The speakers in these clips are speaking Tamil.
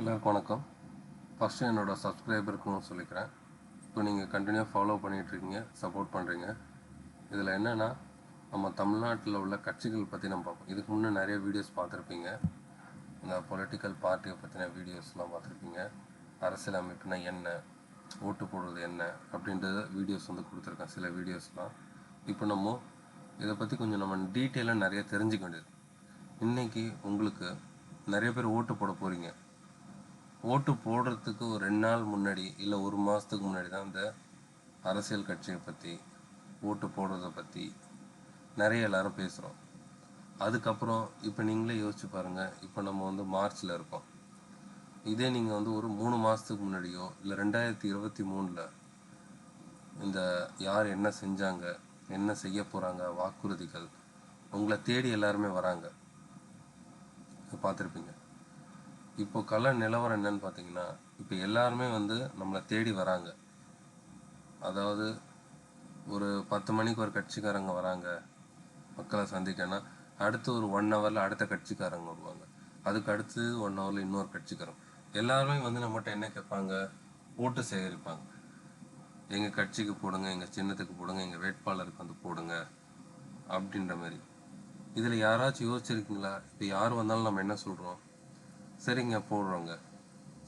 எல்லாருக்கும் வணக்கம். ஃபஸ்ட்டு என்னோடய சப்ஸ்கிரைபருக்கும் சொல்லிக்கிறேன். இப்போ நீங்கள் கண்டினியூ ஃபாலோ பண்ணிகிட்ருக்கீங்க சப்போர்ட் பண்ணுறீங்க இதில் என்னென்னா நம்ம தமிழ்நாட்டில் உள்ள கட்சிகள் பற்றி நம்ம பார்ப்போம். இதுக்கு முன்னே நிறைய வீடியோஸ் பார்த்துருப்பீங்க. இந்த பொலிட்டிக்கல் பார்ட்டியை பற்றின வீடியோஸ்லாம் பார்த்துருப்பீங்க. அரசியல் அமைப்புனா என்ன ஓட்டு போடுறது என்ன அப்படின்றத வீடியோஸ் வந்து கொடுத்துருக்கேன் சில வீடியோஸ்லாம் இப்போ நம்ம இதை பற்றி கொஞ்சம் நம்ம டீட்டெயிலாக நிறைய தெரிஞ்சுக்க வேண்டியது. இன்றைக்கி உங்களுக்கு நிறைய பேர் ஓட்டு போட போகிறீங்க ஓட்டு போடுறதுக்கு ஒரு ரெண்டு நாள் முன்னாடி இல்லை ஒரு மாதத்துக்கு முன்னாடி தான் இந்த அரசியல் கட்சியை பற்றி ஓட்டு போடுறத பற்றி நிறைய எல்லாரும் பேசுகிறோம் அதுக்கப்புறம் இப்போ நீங்களே யோசிச்சு பாருங்கள் இப்போ நம்ம வந்து மார்ச்சில் இருக்கோம். இதே நீங்கள் வந்து ஒரு மூணு மாதத்துக்கு முன்னாடியோ இல்லை ரெண்டாயிரத்தி இருபத்தி மூணில் இந்த யார் என்ன செஞ்சாங்க என்ன செய்ய போகிறாங்க வாக்குறுதிகள் உங்களை தேடி எல்லாருமே வராங்க. பார்த்துருப்பீங்க. இப்போ கள நிலவரம் என்னன்னு பார்த்தீங்கன்னா இப்போ எல்லாருமே வந்து நம்மளை தேடி வராங்க. அதாவது ஒரு பத்து மணிக்கு ஒரு கட்சிக்காரங்க வராங்க மக்களை சந்திக்கன்னா அடுத்து ஒரு ஒன் ஹவரில் அடுத்த கட்சிக்காரங்க வருவாங்க. அதுக்கு அடுத்து ஒன் ஹவரில் இன்னொரு கட்சிக்காரங்க. எல்லாருமே வந்து நம்மகிட்ட என்ன கேட்பாங்க? ஓட்டு சேகரிப்பாங்க. எங்கள் கட்சிக்கு போடுங்க எங்கள் சின்னத்துக்கு போடுங்க எங்கள் வேட்பாளருக்கு வந்து போடுங்க அப்படின்ற மாதிரி. இதில் யாராச்சும் யோசிச்சிருக்கீங்களா? இப்போ யார் வந்தாலும் நம்ம என்ன சொல்கிறோம் சரிங்க போடுறோங்க.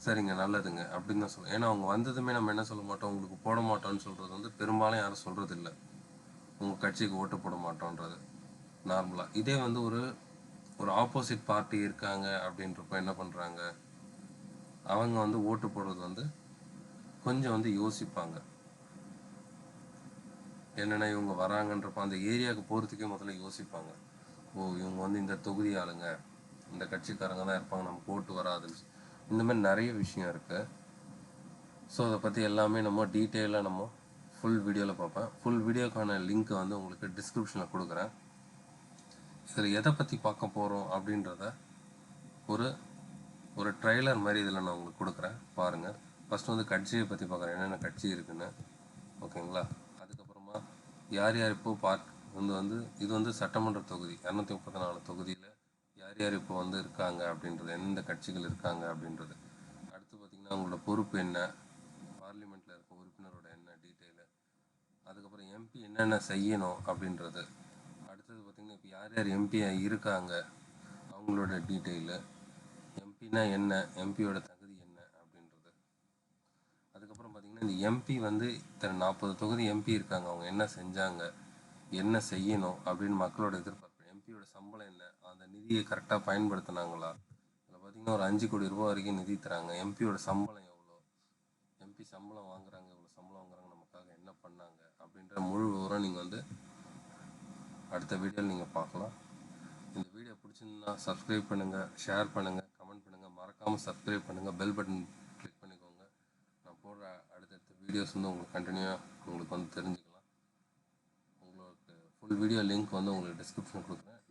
சரிங்க நல்லதுங்க அப்படின்னு தான் சொல்லுவோம். ஏன்னா அவங்க வந்ததுமே நம்ம என்ன சொல்ல மாட்டோம்? உங்களுக்கு போட மாட்டோம்னு சொல்கிறது வந்து பெரும்பாலும் யாரும் சொல்கிறது இல்லை உங்கள் கட்சிக்கு ஓட்டு போட மாட்டோன்றது. நார்மலாக இதே வந்து ஒரு ஒரு ஆப்போசிட் பார்ட்டி இருக்காங்க அப்படின்றப்ப என்ன பண்ணுறாங்க அவங்க வந்து ஓட்டு போடுறது வந்து கொஞ்சம் வந்து யோசிப்பாங்க. என்னென்னா இவங்க வராங்கன்றப்ப அந்த ஏரியாவுக்கு போகிறதுக்கே முதல்ல யோசிப்பாங்க. ஓ இவங்க வந்து இந்த தொகுதி ஆளுங்க. இந்த கட்சிக்காரங்க தான் இருப்பாங்க நமக்கு ஓட்டு வராதுன்னு. இந்த மாதிரி நிறைய விஷயம் இருக்குது ஸோ அதை பற்றி எல்லாமே நம்ம டீட்டெயிலாக நம்ம ஃபுல் வீடியோவில் பார்ப்பேன். ஃபுல் வீடியோக்கான லிங்க்கை வந்து உங்களுக்கு டிஸ்கிரிப்ஷனில் கொடுக்குறேன். இதில் எதை பற்றி பார்க்க போகிறோம் அப்படின்றத ஒரு ஒரு ட்ரைலர் மாதிரி இதில் நான் உங்களுக்கு கொடுக்குறேன். பாருங்கள் ஃபஸ்ட்டு வந்து கட்சியை பற்றி பார்க்குறேன். என்னென்ன கட்சி இருக்குன்னு. ஓகேங்களா? அதுக்கப்புறமா யார் யார் இப்போ பார்க் வந்து வந்து இது வந்து சட்டமன்ற தொகுதி இரநூத்தி முப்பத்தி நாலு தொகுதியில் யார் யார் இப்போ வந்து இருக்காங்க அப்படின்றது எந்தெந்த கட்சிகள் இருக்காங்க அப்படின்றது. அடுத்து பார்த்திங்கன்னா அவங்களோட பொறுப்பு என்ன? பார்லிமெண்ட்டில் இருக்க உறுப்பினரோட என்ன டீட்டெயிலு? அதுக்கப்புறம் எம்பி என்னென்ன செய்யணும் அப்படின்றது. அடுத்தது பார்த்திங்கன்னா இப்போ யார் யார் எம்பியாக இருக்காங்க? அவங்களோட டீட்டெயிலு. எம்பினா என்ன? எம்பியோட தகுதி என்ன அப்படின்றது. அதுக்கப்புறம் பார்த்திங்கன்னா இந்த எம்பி வந்து இத்தனை நாற்பது தொகுதி எம்பி இருக்காங்க. அவங்க என்ன செஞ்சாங்க? என்ன செய்யணும் அப்படின்னு மக்களோட எதிர்பார்ப்பு அவங்களோட சம்பளம் என்ன? அந்த நிதியை கரெக்டாக பயன்படுத்தினாங்களா? இதில் பார்த்திங்கன்னா ஒரு அஞ்சு கோடி ரூபாய் வரைக்கும் நிதி தராங்க. எம்பியோட சம்பளம் எவ்வளோ? எம்பி சம்பளம் வாங்குறாங்க இவ்வளோ சம்பளம் வாங்குறாங்க நமக்காக என்ன பண்ணாங்க? அப்படின்ற முழு விவரம் நீங்கள் வந்து அடுத்த வீடியோவில் நீங்கள் பார்க்கலாம். இந்த வீடியோ பிடிச்சிருந்தா சப்ஸ்கிரைப் பண்ணுங்கள் ஷேர் பண்ணுங்கள் கமெண்ட் பண்ணுங்கள் மறக்காமல் சப்ஸ்கிரைப் பண்ணுங்கள் பெல் பட்டன் கிளிக் பண்ணிக்கோங்க. நான் போடுற அடுத்தடுத்த வீடியோஸ் வந்து உங்களுக்கு கண்டினியூவாக உங்களுக்கு வந்து தெரிஞ்சுக்கலாம். உங்களுக்கு ஃபுல் வீடியோ லிங்க் வந்து உங்களுக்கு டிஸ்கிரிப்ஷன் கொடுக்குறேன்.